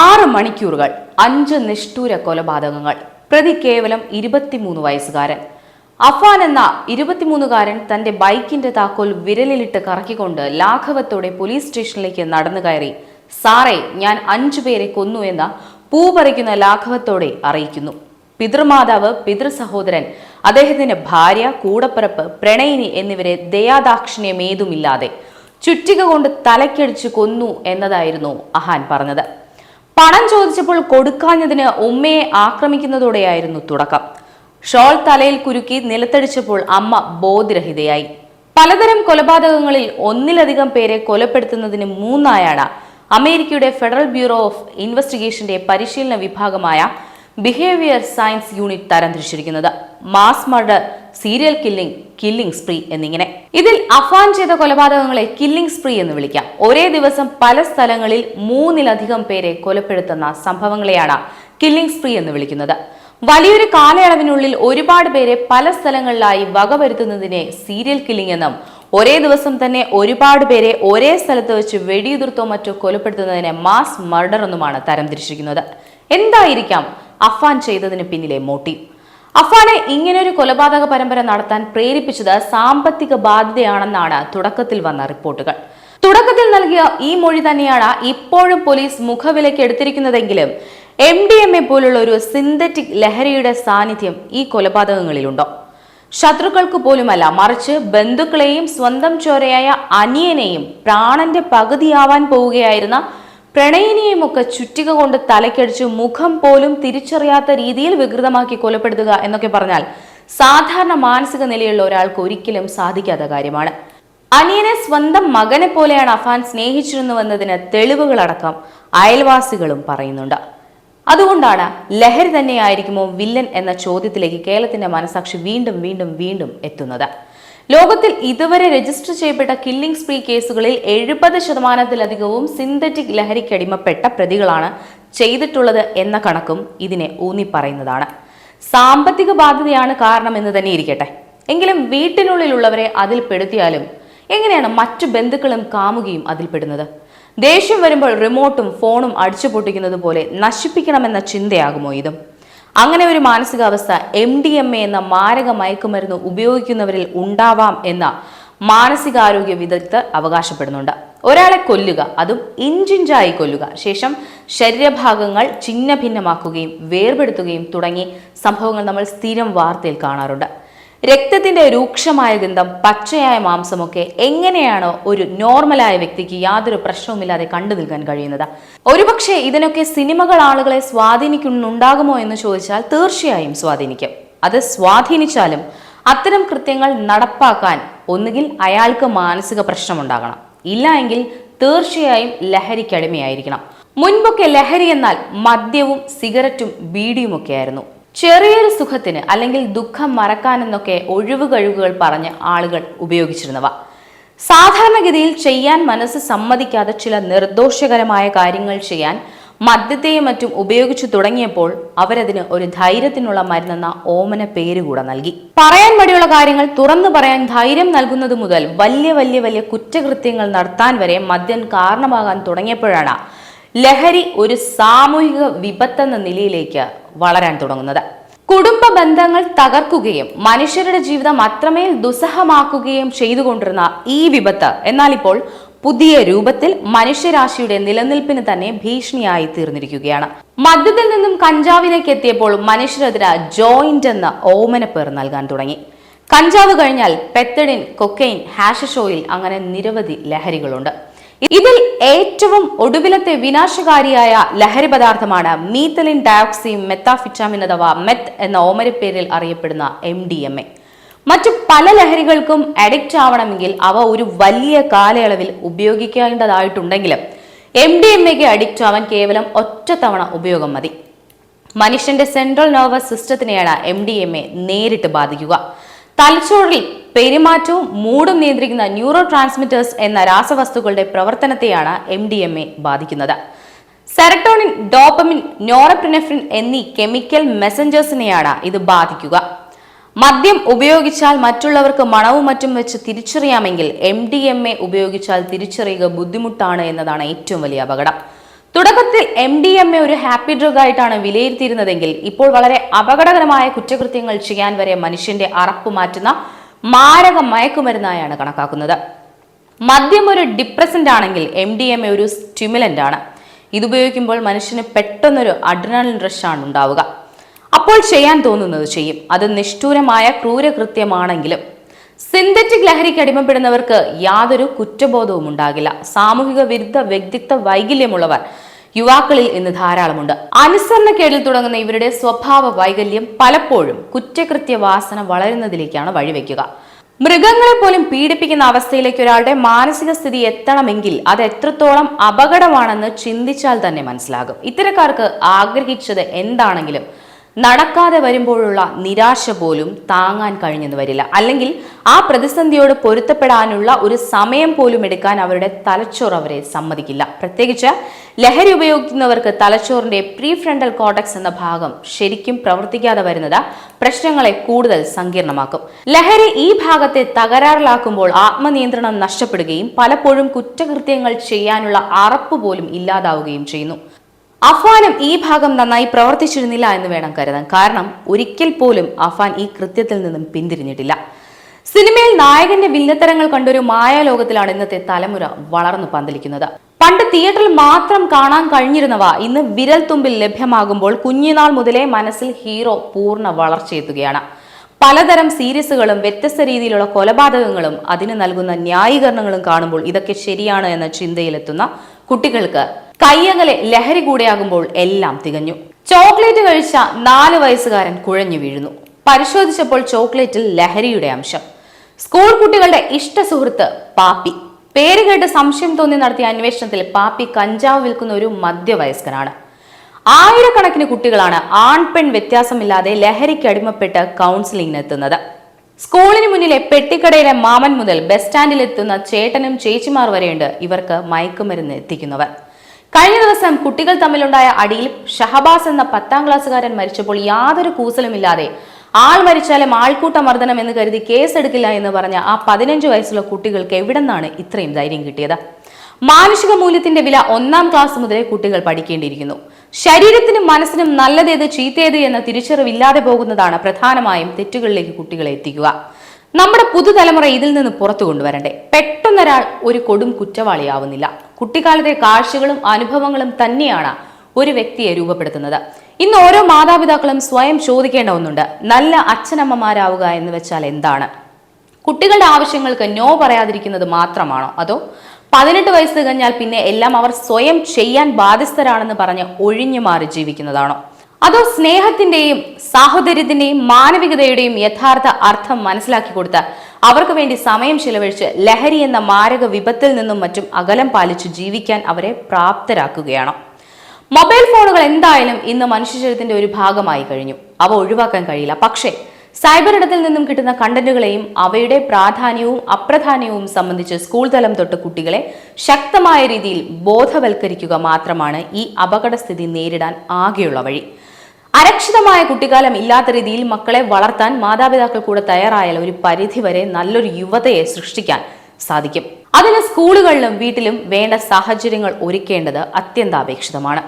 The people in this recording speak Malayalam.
ആറ് മണിക്കൂറുകൾ അഞ്ച് നിഷ്ഠൂര കൊലപാതകങ്ങൾ. പ്രതി കേവലം ഇരുപത്തിമൂന്ന് വയസ്സുകാരൻ. അഫാൻ എന്ന ഇരുപത്തിമൂന്നുകാരൻ തന്റെ ബൈക്കിന്റെ താക്കോൽ വിരലിലിട്ട് കറക്കിക്കൊണ്ട് ലാഘവത്തോടെ പോലീസ് സ്റ്റേഷനിലേക്ക് നടന്നു കയറി. സാറേ ഞാൻ അഞ്ചു പേരെ കൊന്നു എന്ന പൂ പറിക്കുന്ന ലാഘവത്തോടെ അറിയിക്കുന്നു. പിതൃമാതാവ് പിതൃ സഹോദരൻ അദ്ദേഹത്തിന്റെ ഭാര്യ കൂടപ്പിറപ്പ് പ്രണയിനി എന്നിവരെ ദയാദാക്ഷിണ്യമേതുമില്ലാതെ ചുറ്റിക കൊണ്ട് തലക്കടിച്ചു കൊന്നു എന്നതായിരുന്നു അഹാൻ പറഞ്ഞത്. പണം ചോദിച്ചപ്പോൾ കൊടുക്കാഞ്ഞതിന് ഉമ്മയെ ആക്രമിക്കുന്നതോടെയായിരുന്നു തുടക്കം. ഷോൾ തലയിൽ കുരുക്കി നിലത്തടിച്ചപ്പോൾ അമ്മ ബോധരഹിതയായി പലതരം കൊലപാതകങ്ങളിൽ ഒന്നിലധികം പേരെ കൊലപ്പെടുത്തുന്നതിന് മൂന്നായാണ് അമേരിക്കയുടെ ഫെഡറൽ ബ്യൂറോ ഓഫ് ഇൻവെസ്റ്റിഗേഷന്റെ പരിശീലന വിഭാഗമായ behaviour science unit തരംതിരിച്ചിരിക്കുന്നത് mass murder serial killing killing spree എന്നിങ്ങനെ. ഇതിൽ അഫാൻ ചെയ്ത കൊലപാതകങ്ങളെ കില്ലിംഗ് സ്പ്രീ എന്ന് വിളിക്കാം. ഒരേ ദിവസം പല സ്ഥലങ്ങളിൽ മൂന്നിലധികം പേരെ കൊലപ്പെടുത്തുന്ന സംഭവങ്ങളെയാണ് കില്ലിംഗ് സ്പ്രീ എന്ന് വിളിക്കുന്നത്. വലിയൊരു കാലയളവിനുള്ളിൽ ഒരുപാട് പേരെ പല സ്ഥലങ്ങളിലായി വകവരുത്തുന്നതിനെ സീരിയൽ കില്ലിംഗ് എന്നും ഒരേ ദിവസം തന്നെ ഒരുപാട് പേരെ ഒരേ സ്ഥലത്ത് വെച്ച് വെടിയുതിർത്തോ മറ്റോ കൊലപ്പെടുത്തുന്നതിനെ മാസ് മർഡർ എന്നുമാണ് തരംതിരിച്ചിരിക്കുന്നത് എന്തായിരിക്കാം അഫാൻ ചെയ്തതിന് പിന്നിലെ മോട്ടീവ് അഫാനെ ഇങ്ങനൊരു കൊലപാതക പരമ്പര നടത്താൻ പ്രേരിപ്പിച്ചത് സാമ്പത്തിക ബാധ്യതയാണെന്നാണ് തുടക്കത്തിൽ വന്ന റിപ്പോർട്ടുകൾ. തുടക്കത്തിൽ നൽകിയ ഈ മൊഴി തന്നെയാണ് ഇപ്പോഴും പോലീസ് മുഖവിലയ്ക്ക് എടുത്തിരിക്കുന്നതെങ്കിലും എം ഡി എം എ പോലുള്ള ഒരു സിന്തറ്റിക് ലഹരിയുടെ സാന്നിധ്യം ഈ കൊലപാതകങ്ങളിലുണ്ടോ? ശത്രുക്കൾക്ക് പോലുമല്ല മറിച്ച് ബന്ധുക്കളെയും സ്വന്തം ചോരയായ അനിയനെയും പ്രാണന്റെ പകുതിയാവാൻ പോവുകയായിരുന്ന പ്രണയിനിയുമൊക്കെ ചുറ്റിക കൊണ്ട് തലക്കടിച്ച് മുഖം പോലും തിരിച്ചറിയാത്ത രീതിയിൽ വികൃതമാക്കി കൊലപ്പെടുത്തുക എന്നൊക്കെ പറഞ്ഞാൽ സാധാരണ മാനസിക നിലയുള്ള ഒരാൾക്ക് ഒരിക്കലും സാധിക്കാത്ത കാര്യമാണ്. അനിയനെ സ്വന്തം മകനെ പോലെയാണ് അഫാൻ സ്നേഹിച്ചിരുന്നുവെന്നതിന് തെളിവുകളടക്കം അയൽവാസികളും പറയുന്നുണ്ട്. അതുകൊണ്ടാണ് ലഹരി തന്നെയായിരിക്കുമോ വില്ലൻ എന്ന ചോദ്യത്തിലേക്ക് കേരളത്തിന്റെ മനസാക്ഷി വീണ്ടും വീണ്ടും വീണ്ടും എത്തുന്നത്. ലോകത്തിൽ ഇതുവരെ രജിസ്റ്റർ ചെയ്യപ്പെട്ട കില്ലിംഗ് സ്പ്രീ കേസുകളിൽ എഴുപത് ശതമാനത്തിലധികവും സിന്തറ്റിക് ലഹരിക്കടിമപ്പെട്ട പ്രതികളാണ് ചെയ്തിട്ടുള്ളത് എന്ന കണക്കും ഇതിനെ ഊന്നിപ്പറയുന്നതാണ് സാമ്പത്തിക ബാധ്യതയാണ് കാരണമെന്ന് തന്നെ ഇരിക്കട്ടെ. എങ്കിലും വീട്ടിനുള്ളിലുള്ളവരെ അതിൽ പെടുത്തിയാലും എങ്ങനെയാണ് മറ്റു ബന്ധുക്കളും കാമുകയും അതിൽപ്പെടുന്നത് ദേഷ്യം വരുമ്പോൾ റിമോട്ടും ഫോണും അടിച്ചു പൊട്ടിക്കുന്നത് പോലെ നശിപ്പിക്കണമെന്ന ചിന്തയാകുമോ ഇതും? അങ്ങനെ ഒരു മാനസികാവസ്ഥ എം ഡി എം എ എന്ന മാരക മയക്കുമരുന്ന് ഉപയോഗിക്കുന്നവരിൽ ഉണ്ടാവാം എന്ന മാനസികാരോഗ്യ വിദഗ്ധർ അവകാശപ്പെടുന്നുണ്ട്. ഒരാളെ കൊല്ലുക അതും ഇഞ്ചിഞ്ചായി കൊല്ലുക. ശേഷം ശരീരഭാഗങ്ങൾ ഛിന്ന ഭിന്നമാക്കുകയും വേർപെടുത്തുകയും തുടങ്ങി സംഭവങ്ങൾ നമ്മൾ സ്ഥിരം വാർത്തയിൽ കാണാറുണ്ട്. രക്തത്തിന്റെ രൂക്ഷമായ ഗന്ധം പച്ചയായ മാംസമൊക്കെ എങ്ങനെയാണോ ഒരു നോർമലായ വ്യക്തിക്ക് യാതൊരു പ്രശ്നവുമില്ലാതെ കണ്ടു നിൽക്കാൻ കഴിയുന്നത്? ഒരുപക്ഷെ ഇതിനൊക്കെ സിനിമകൾ ആളുകളെ സ്വാധീനിക്കുന്നുണ്ടാകുമോ എന്ന് ചോദിച്ചാൽ തീർച്ചയായും സ്വാധീനിക്കും. അത് സ്വാധീനിച്ചാലും അത്തരം കൃത്യങ്ങൾ നടപ്പാക്കാൻ ഒന്നുകിൽ അയാൾക്ക് മാനസിക പ്രശ്നമുണ്ടാകണം. ഇല്ല എങ്കിൽ തീർച്ചയായും ലഹരിക്കടിമയായിരിക്കണം മുൻപൊക്കെ ലഹരി എന്നാൽ മദ്യവും സിഗരറ്റും ബീഡിയുമൊക്കെയായിരുന്നു. ചെറിയൊരു സുഖത്തിന് അല്ലെങ്കിൽ ദുഃഖം മറക്കാനെന്നൊക്കെ ഒഴിവ് കഴിവുകൾ പറഞ്ഞ് ആളുകൾ ഉപയോഗിച്ചിരുന്നവ. സാധാരണഗതിയിൽ ചെയ്യാൻ മനസ്സ് സമ്മതിക്കാതെ ചില നിർദോഷകരമായ കാര്യങ്ങൾ ചെയ്യാൻ മദ്യത്തെയും മറ്റും ഉപയോഗിച്ചു തുടങ്ങിയപ്പോൾ അവരതിന് ഒരു ധൈര്യത്തിനുള്ള മരുന്നെന്ന ഓമന പേര് കൂടെ നൽകി. പറയാൻ മടിയുള്ള കാര്യങ്ങൾ തുറന്നു പറയാൻ ധൈര്യം നൽകുന്നത് മുതൽ വലിയ വലിയ വലിയ കുറ്റകൃത്യങ്ങൾ നടത്താൻ വരെ മദ്യം കാരണമാകാൻ തുടങ്ങിയപ്പോഴാണ് ലഹരി ഒരു സാമൂഹിക വിപത്തെന്ന നിലയിലേക്ക് വളരാൻ തുടങ്ങുന്നത്. കുടുംബ ബന്ധങ്ങൾ തകർക്കുകയും മനുഷ്യരുടെ ജീവിതം അത്രമേൽ ദുസ്സഹമാക്കുകയും ചെയ്തുകൊണ്ടിരുന്ന ഈ വിപത്ത് എന്നാൽ ഇപ്പോൾ പുതിയ രൂപത്തിൽ മനുഷ്യരാശിയുടെ നിലനിൽപ്പിന് തന്നെ ഭീഷണിയായി തീർന്നിരിക്കുകയാണ്. മദ്യത്തിൽ നിന്നും കഞ്ചാവിലേക്ക് എത്തിയപ്പോൾ മനുഷ്യരെതിര ജോയിന്റ് എന്ന ഓമന പേർ നൽകാൻ തുടങ്ങി. കഞ്ചാവ് കഴിഞ്ഞാൽ പെത്തഡിൻ കൊക്കൈൻ ഹാഷഷ് അങ്ങനെ നിരവധി ലഹരികളുണ്ട്. ഇതിൽ ഏറ്റവും ഒടുവിലത്തെ വിനാശകാരിയായ ലഹരി പദാർത്ഥമാണ് മീത്തലിൻ ഡയോക്സി മെത്താഫിറ്റാമിൻ അഥവാ മെത്ത് എന്ന ഓമരപ്പേരിൽ അറിയപ്പെടുന്ന എം ഡി എം എ മറ്റു പല ലഹരികൾക്കും അഡിക്റ്റ് ആവണമെങ്കിൽ അവ ഒരു വലിയ കാലയളവിൽ ഉപയോഗിക്കേണ്ടതായിട്ടുണ്ടെങ്കിലും എം ഡി എം എക്ക് അഡിക്റ്റ് ആവാൻ കേവലം ഒറ്റത്തവണ ഉപയോഗം മതി. മനുഷ്യന്റെ സെൻട്രൽ നെർവസ് സിസ്റ്റത്തിനെയാണ് എം ഡി എം എ നേരിട്ട് ബാധിക്കുക. തലച്ചോറിൽ പെരുമാറ്റവും മൂടും നിയന്ത്രിക്കുന്ന ന്യൂറോ ട്രാൻസ്മിറ്റേഴ്സ് എന്ന രാസവസ്തുക്കളുടെ പ്രവർത്തനത്തെയാണ് എം ഡി എം എ ബാധിക്കുന്നത്. സെറട്ടോണിൻ ഡോപ്പമിൻ നോറപ്രിനെഫ്രിൻ എന്നീ കെമിക്കൽ മെസഞ്ചേഴ്സിനെയാണ് ഇത് ബാധിക്കുക. മദ്യം ഉപയോഗിച്ചാൽ മറ്റുള്ളവർക്ക് മണവും മറ്റും വെച്ച് തിരിച്ചറിയാമെങ്കിൽ എം ഡി എം എ ഉപയോഗിച്ചാൽ തിരിച്ചറിയുക ബുദ്ധിമുട്ടാണ് എന്നതാണ് ഏറ്റവും വലിയ അപകടം. തുടക്കത്തിൽ എം ഡി എം എ ഒരു ഹാപ്പി ഡ്രഗ് ആയിട്ടാണ് വിലയിരുത്തിയിരുന്നതെങ്കിൽ ഇപ്പോൾ വളരെ അപകടകരമായ കുറ്റകൃത്യങ്ങൾ ചെയ്യാൻ വരെ മനുഷ്യന്റെ അറപ്പ് മാറ്റുന്ന മാരക മയക്കുമരുന്നായാണ് കണക്കാക്കുന്നത്. മദ്യം ഒരു ഡിപ്രസന്റ് ആണെങ്കിൽ എം ഡി എം എ ഒരു സ്റ്റിമുലന്റ് ആണ്. ഇതുപയോഗിക്കുമ്പോൾ മനുഷ്യന് പെട്ടെന്നൊരു അഡ്രിനാലിൻ റഷാണ് ഉണ്ടാവുക. അപ്പോൾ ചെയ്യാൻ തോന്നുന്നത് ചെയ്യും. അത് നിഷ്ഠൂരമായ ക്രൂരകൃത്യമാണെങ്കിലും സിന്തറ്റിക് ലഹരിക്ക് അടിമപ്പെടുന്നവർക്ക് യാതൊരു കുറ്റബോധവും ഉണ്ടാകില്ല. സാമൂഹിക വിരുദ്ധ വ്യക്തിത്വ വൈകല്യമുള്ളവർ യുവാക്കളിൽ ഇന്ന് ധാരാളമുണ്ട്. അനുസരണക്കേടിൽ തുടങ്ങുന്ന ഇവരുടെ സ്വഭാവ വൈകല്യം പലപ്പോഴും കുറ്റകൃത്യ വാസന വളരുന്നതിലേക്കാണ് വഴിവെക്കുക. മൃഗങ്ങളെ പോലും പീഡിപ്പിക്കുന്ന അവസ്ഥയിലേക്ക് ഒരാളുടെ മാനസിക സ്ഥിതി എത്തണമെങ്കിൽ അത് എത്രത്തോളം അപകടമാണെന്ന് ചിന്തിച്ചാൽ തന്നെ മനസ്സിലാകും. ഇത്തരക്കാർക്ക് ആഗ്രഹിച്ചത് എന്താണെങ്കിലും നടക്കാതെ വരുമ്പോഴുള്ള നിരാശ പോലും താങ്ങാൻ കഴിഞ്ഞെന്ന് വരില്ല. അല്ലെങ്കിൽ ആ പ്രതിസന്ധിയോട് പൊരുത്തപ്പെടാനുള്ള ഒരു സമയം പോലും എടുക്കാൻ അവരുടെ തലച്ചോർ അവരെ സമ്മതിക്കില്ല. പ്രത്യേകിച്ച് ലഹരി ഉപയോഗിക്കുന്നവർക്ക് തലച്ചോറിന്റെ പ്രീ ഫ്രണ്ടൽ കോട്ടക്സ് എന്ന ഭാഗം ശരിക്കും പ്രവർത്തിക്കാതെ വരുന്നത് പ്രശ്നങ്ങളെ കൂടുതൽ സങ്കീർണമാക്കും. ലഹരി ഈ ഭാഗത്തെ തകരാറിലാക്കുമ്പോൾ ആത്മനിയന്ത്രണം നഷ്ടപ്പെടുകയും പലപ്പോഴും കുറ്റകൃത്യങ്ങൾ ചെയ്യാനുള്ള അറപ്പ് പോലും ഇല്ലാതാവുകയും ചെയ്യുന്നു. അഫാനും ഈ ഭാഗം നന്നായി പ്രവർത്തിച്ചിരുന്നില്ല എന്ന് വേണം കരുതാൻ. കാരണം ഒരിക്കൽ പോലും അഫാൻ ഈ കൃത്യത്തിൽ നിന്നും പിന്തിരിഞ്ഞിട്ടില്ല. സിനിമയിൽ നായകന്റെ വില്ലത്തരങ്ങൾ കണ്ടൊരു മായാലോകത്തിലാണ് ഇന്നത്തെ തലമുറ വളർന്നു പന്തലിക്കുന്നത്. പണ്ട് തിയേറ്ററിൽ മാത്രം കാണാൻ കഴിഞ്ഞിരുന്നവ ഇന്ന് വിരൽ തുമ്പിൽ ലഭ്യമാകുമ്പോൾ കുഞ്ഞിനാൾ മുതലേ മനസ്സിൽ ഹീറോ പൂർണ വളർച്ചയെത്തുകയാണ് പലതരം സീരീസുകളും വ്യത്യസ്ത രീതിയിലുള്ള കൊലപാതകങ്ങളും അതിന് നൽകുന്ന ന്യായീകരണങ്ങളും കാണുമ്പോൾ ഇതൊക്കെ ശരിയാണ് എന്ന ചിന്തയിലെത്തുന്ന കുട്ടികൾക്ക് കയ്യകലെ ലഹരി കൂടെയാകുമ്പോൾ എല്ലാം തികഞ്ഞു. ചോക്ലേറ്റ് കഴിച്ച നാല് വയസ്സുകാരൻ കുഴഞ്ഞു വീഴുന്നു. പരിശോധിച്ചപ്പോൾ ചോക്ലേറ്റിൽ ലഹരിയുടെ അംശം. സ്കൂൾ കുട്ടികളുടെ ഇഷ്ട സുഹൃത്ത് പാപ്പി. പേര് കേട്ട് സംശയം തോന്നി നടത്തിയ അന്വേഷണത്തിൽ പാപ്പി കഞ്ചാവ് വിൽക്കുന്ന ഒരു മധ്യവയസ്കനാണ്. ആയിരക്കണക്കിന് കുട്ടികളാണ് ആൺപെൺ വ്യത്യാസമില്ലാതെ ലഹരിക്ക് അടിമപ്പെട്ട് കൗൺസിലിംഗിന് എത്തുന്നത് സ്കൂളിന് മുന്നിലെ പെട്ടിക്കടയിലെ മാമൻ മുതൽ ബസ് സ്റ്റാൻഡിൽ എത്തുന്ന ചേട്ടനും ചേച്ചിമാർ വരെയുണ്ട് ഇവർക്ക് മയക്കുമരുന്ന് എത്തിക്കുന്നവർ. കഴിഞ്ഞ ദിവസം കുട്ടികൾ തമ്മിലുണ്ടായ അടിയിൽ ഷഹബാസ് എന്ന പത്താം ക്ലാസ്സുകാരൻ മരിച്ചപ്പോൾ യാതൊരു കൂസലുമില്ലാതെ ആൾ മരിച്ചാലും ആൾക്കൂട്ട മർദ്ദനം എന്ന് കരുതി കേസെടുക്കില്ല എന്ന് പറഞ്ഞ ആ പതിനഞ്ച് വയസ്സുള്ള കുട്ടികൾക്ക് എവിടെന്നാണ് ഇത്രയും ധൈര്യം കിട്ടിയത്? മാനുഷിക മൂല്യത്തിന്റെ വില ഒന്നാം ക്ലാസ് മുതലേ കുട്ടികൾ പഠിക്കേണ്ടിയിരിക്കുന്നു. ശരീരത്തിനും മനസ്സിനും നല്ലതേത് ചീത്തയേത് എന്ന തിരിച്ചറിവില്ലാതെ പോകുന്നതാണ് പ്രധാനമായും തെറ്റുകളിലേക്ക് കുട്ടികളെ എത്തിക്കുക. നമ്മുടെ പുതുതലമുറ ഇതിൽ നിന്ന് പുറത്തു കൊണ്ടുവരണ്ടേ? പെട്ടെന്നൊരാൾ ഒരു കൊടും കുറ്റവാളിയാവുന്നില്ല. കുട്ടിക്കാലത്തെ കാഴ്ചകളും അനുഭവങ്ങളും തന്നെയാണ് ഒരു വ്യക്തിയെ രൂപപ്പെടുത്തുന്നത്. ഇന്ന് ഓരോ മാതാപിതാക്കളും സ്വയം ചോദിക്കേണ്ട ഒന്നുണ്ട്. നല്ല അച്ഛനമ്മമാരാവുക എന്ന് വെച്ചാൽ എന്താണ്? കുട്ടികളുടെ ആവശ്യങ്ങൾക്ക് നോ പറയാതിരിക്കുന്നത് മാത്രമാണോ? അതോ പതിനെട്ട് വയസ്സ് കഴിഞ്ഞാൽ പിന്നെ എല്ലാം അവർ സ്വയം ചെയ്യാൻ ബാധ്യസ്ഥരാണെന്ന് പറഞ്ഞ് ഒഴിഞ്ഞു മാറി ജീവിക്കുന്നതാണോ? അതോ സ്നേഹത്തിന്റെയും സാഹോദര്യത്തിന്റെയും മാനവികതയുടെയും യഥാർത്ഥ അർത്ഥം മനസ്സിലാക്കി കൊടുത്ത് അവർക്ക് വേണ്ടി സമയം ചിലവഴിച്ച് ലഹരി എന്ന മാരക വിപത്തിൽ നിന്നും മറ്റും അകലം പാലിച്ചു ജീവിക്കാൻ അവരെ പ്രാപ്തരാക്കുകയാണോ? മൊബൈൽ ഫോണുകൾ എന്തായാലും ഇന്ന് മനുഷ്യചരിത്രത്തിന്റെ ഒരു ഭാഗമായി കഴിഞ്ഞു. അവ ഒഴിവാക്കാൻ കഴിയില്ല. പക്ഷേ സൈബർ ഇടത്തിൽ നിന്നും കിട്ടുന്ന കണ്ടന്റുകളെയും അവയുടെ പ്രാധാന്യവും അപ്രധാന്യവും സംബന്ധിച്ച് സ്കൂൾ തലം തൊട്ട് കുട്ടികളെ ശക്തമായ രീതിയിൽ ബോധവൽക്കരിക്കുക മാത്രമാണ് ഈ അപകടസ്ഥിതി നേരിടാൻ ആകെയുള്ള വഴി. അരക്ഷിതമായ കുട്ടിക്കാലം ഇല്ലാത്ത രീതിയിൽ മക്കളെ വളർത്താൻ മാതാപിതാക്കൾ കൂടെ തയ്യാറായാൽ ഒരു പരിധിവരെ നല്ലൊരു യുവതയെ സൃഷ്ടിക്കാൻ സാധിക്കും. അതിന് സ്കൂളുകളിലും വീട്ടിലും വേണ്ട സാഹചര്യങ്ങൾ ഒരുക്കേണ്ടത് അത്യന്താപേക്ഷിതമാണ്.